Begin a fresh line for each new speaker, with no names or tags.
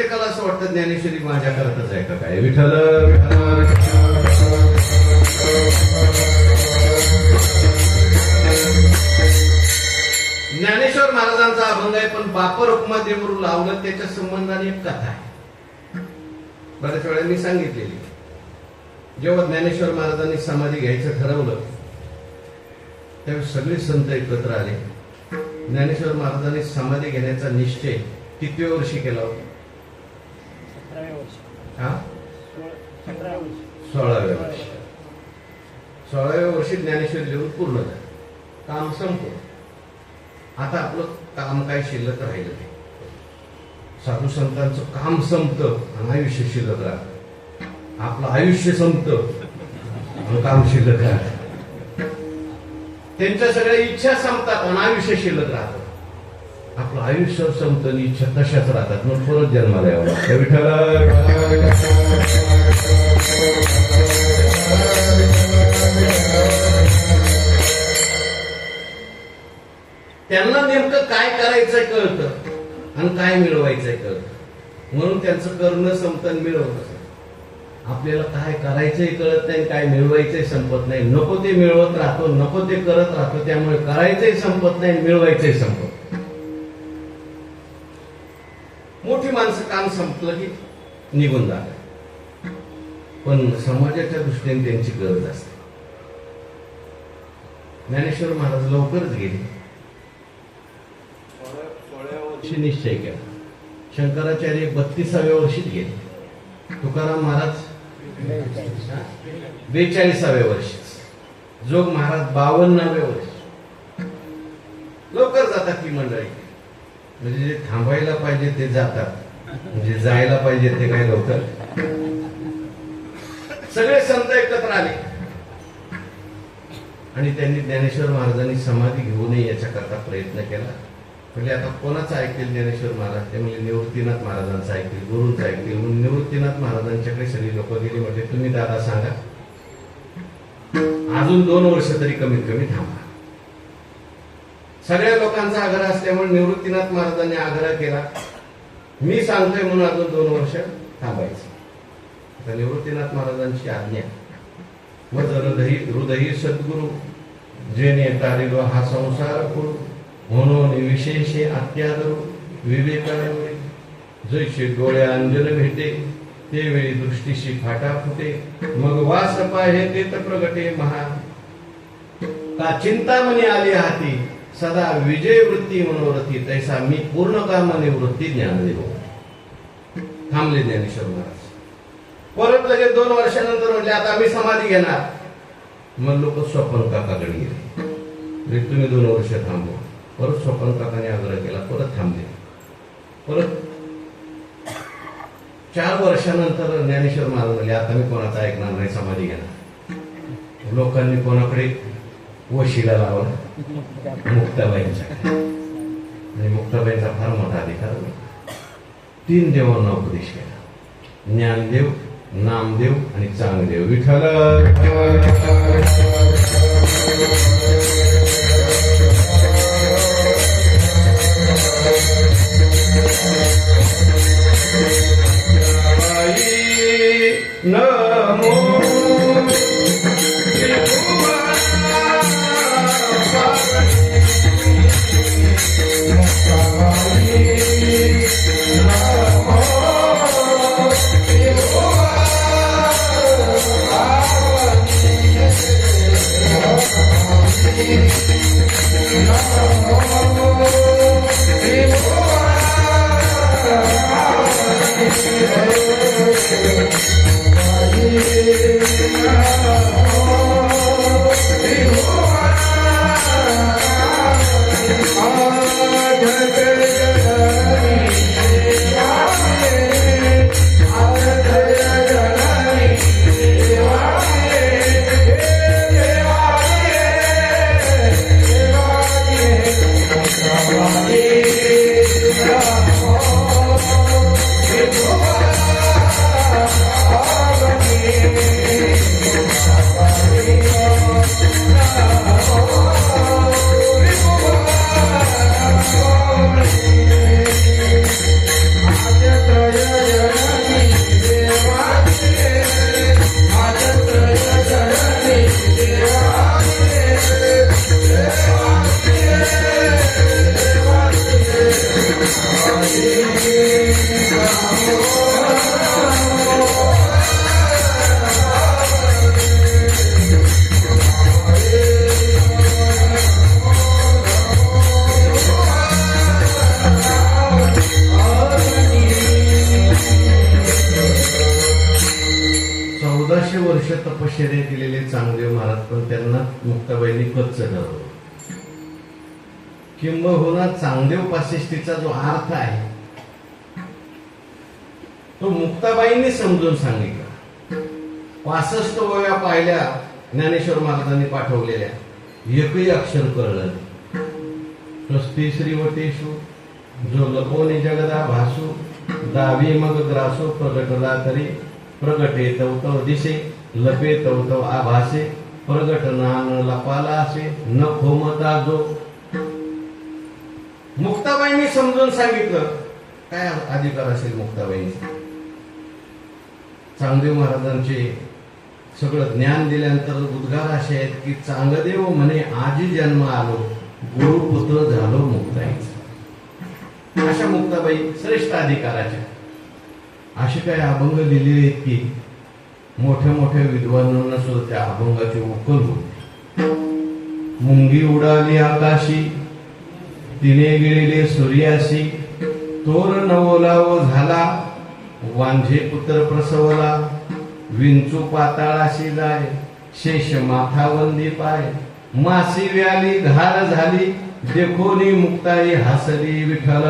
प्रत्येकाला असं वाटतं ज्ञानेश्वरी माझ्या करतच आहे का काय? विठ्ठल ज्ञानेश्वर महाराजांचा अभंग आहे पण बापर उपमा देऊन लावलं त्याच्या संबंधाने एक कथा आहे. बऱ्याच वेळा मी सांगितलेली. जेव्हा ज्ञानेश्वर महाराजांनी समाधी घ्यायचं ठरवलं त्यावेळी सगळे संत एकत्र आले. ज्ञानेश्वर महाराजांनी समाधी घेण्याचा निश्चय किती वर्षी केला होता? हा? सोळाव्या वर्षी. सोळाव्या वर्षी ज्ञानेश्वर लिहून पूर्ण झालं. काम संपलं. आता आपलं काम काय शिल्लक राहिलं नाही. साधू संतांचं काम संपतं आणि आयुष्य शिल्लक राहत. आपलं आयुष्य संपतं आणि काम शिल्लक राहत. त्यांच्या सगळ्या इच्छा संपतात आणि आयुष्य शिल्लक राहतं. आपलं आयुष्य संपतं इच्छा तशाच राहतात. मग परत जन्माला यावं विठ्ठल त्यांना नेमकं काय करायचंय कळतं आणि काय मिळवायचंय कळतं. म्हणून त्यांचं करणं संपतं आणि आपल्याला काय करायचंय कळत नाही काय मिळवायचंय संपत नाही. नको ते मिळवत राहतो नको ते करत राहतो त्यामुळे करायचंही संपत नाही आणि मिळवायचंय संपत. की निघून जातात पण समाजाच्या दृष्टीने त्यांची गरज असते. ज्ञानेश्वर महाराज लवकरच गेले. निश्चय केला. शंकराचार्य बत्तीसाव्या वर्षीच गेले. तुकाराम महाराज बेचाळीसाव्या वर्षी जोग महाराज बावन्नाव्या वर्षी. लवकर जातात ती मंडळी. म्हणजे जे थांबायला पाहिजे ते जातात. म्हणजे जायला पाहिजे ते काय लवकर सगळे संत एकत्र आले. आणि त्यांनी ज्ञानेश्वर महाराजांनी समाधी घेऊ नये याच्याकरता प्रयत्न केला. म्हणजे आता कोणाचं ऐकतील ज्ञानेश्वर महाराज? ते म्हणजे निवृत्तीनाथ महाराजांचं ऐकतील गुरूंचं ऐकतील. म्हणून निवृत्तीनाथ महाराजांच्याकडे सगळी लोक गेली म्हणजे तुम्ही दादा सांगा. अजून दोन वर्ष तरी कमीत कमी थांबा. सगळ्या लोकांचा आग्रह असल्यामुळे निवृत्तीनाथ महाराजांनी आग्रह केला. मी सांगतोय म्हणून अजून दोन वर्ष थांबायचं. आता निवृत्तीनाथ महाराजांची आज्ञा. मग हृदयी हृदयी सद्गुरु जेने तारिलो हा संसार कुरु म्हणून विशेष अत्यादरू विवेकाने जैसे डोळे अंजन भेटे ते वेळी दृष्टीशी फाटा फुटे. मग वास पाहे ते तर प्रगटे महा. का चिंतामणी आली हाती? सदा विजय वृत्ती मनोवृत्ती तैसा मी पूर्ण काम निवृत्ती ज्ञान देऊ थांबले ज्ञानेश्वर महाराज. परत लगेच दोन वर्षानंतर म्हटले आता मी समाधी घेणार. मग लोक स्वपन काकाकडे गेले. म्हणजे तुम्ही दोन वर्ष थांबवा. परत स्वपन काकाने आग्रह केला परत थांबले. परत चार वर्षानंतर ज्ञानेश्वर महाराज म्हणले आता मी कोणाचा ऐकणार नाही समाधी घेणार. लोकांनी कोणाकडे वशिला लावला मुक्ताबाईंच्या आणि मुक्ताबाईंचा फार मोठा अधिकार होता तीन देवांना उपदेश केला ज्ञानदेव नामदेव आणि चांगदेव विठ्ठल नमो
Gracias.
चौदाशे वर्ष तपश्चर्या केलेले चांगदेव महाराज पण त्यांना मुक्ताबाईंनी कच्च ठरवलं किंबहुना चांगदेव पाशिष्टीचा जो अर्थ आहे तो मुक्ताबाईंनी समजून सांगितलं. पासष्ट वया पाहिल्या ज्ञानेश्वर महाराजांनी पाठवलेल्या. एकही अक्षर कळलं स्वस्ती श्रीवतेषु जो लपोनी जगदा भासू दावी मग ग्रासो प्रगटला तरी. प्रगटे तवतव दिसे लपे तवतव आभासे. प्रगट न लपाला असे न खोमता जो. मुक्ताबाईंनी समजून सांगितलं. काय अधिकार असेल मुक्ताबाईंचा? चांगदेव महाराजांचे सगळं ज्ञान दिल्यानंतर उद्गार असे आहेत की चांगदेव म्हणे आजी जन्म आलो गुरुपुत्र झालो मुक्ताईचा. अशा मुक्ताबाई श्रेष्ठ अधिकाराच्या. असे काही अभंग लिहिलेले आहेत की मोठ्या मोठ्या विद्वानांना सुद्धा त्या अभंगाची उकल होते. मुंगी उडाली आकाशी तिने गिळले सूर्याशी तोर नवोलाव झाला वांझे पुत्र प्रसवला विंचू पाताळाशी जाय शेष माथावंदी पाय. मासी व्याली घार झाली देखोनी मुक्ताई हसली विठल